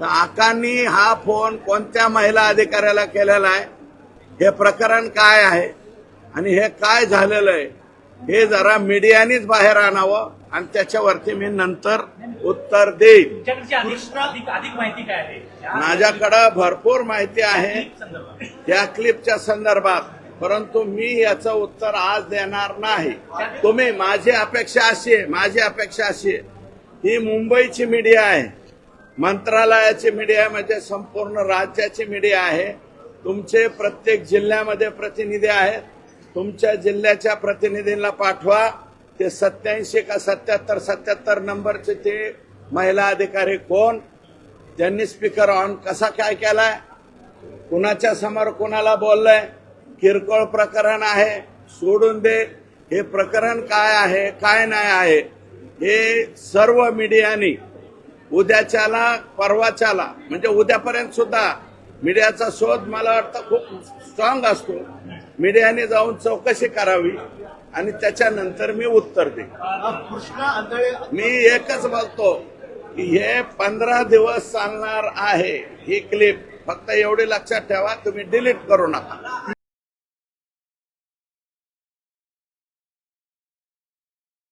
तर आकांनी हा फोन कोणत्या महिला अधिकाऱ्याला केलेला आहे? हे प्रकरण काय आहे? आणि हे काय झालेलं आहे? हे जरा मीडियानेच बाहेर आणावं आणि त्याच्यावरती मी नंतर उत्तर या माझ्याकडं भरपूर माहिती आहे. त्या क्लिपच्या संदर्भात. परंतु मी याचं उत्तर आज देणार नाही. तुम्ही माझी अपेक्षा अशी आहे माझी अपेक्षा अशी आहे. ही मुंबईची मीडिया आहे. मंत्रालयाची मीडिया म्हणजे संपूर्ण राज्याची मीडिया आहे. तुमचे प्रत्येक जिल्ह्यामध्ये प्रतिनिधी आहेत. तुमच्या जिल्ह्याच्या प्रतिनिधींना पाठवा. ते सत्याऐंशी का सत्याहत्तर सत्याहत्तर नंबरचे ते महिला अधिकारी कोण? त्यांनी स्पीकर ऑन कसा काय केलाय? कुणाच्या समोर कुणाला बोललंय? किरकोळ प्रकरण आहे. सोडून दे. हे प्रकरण काय आहे काय नाही आहे? हे सर्व मीडियानी उद्याच्याला परवाच्याला म्हणजे उद्यापर्यंत सुद्धा मीडियाचा शोध मला वाटतं खूप स्ट्रॉंग असतो. मीडियाने जाऊन चौकशी करावी आणि त्याच्यानंतर मी उत्तर देईन. मी एकच बघतो की हे पंधरा दिवस चालणार आहे ही क्लिप फक्त एवढी लक्षात ठेवा तुम्ही डिलीट करू नका.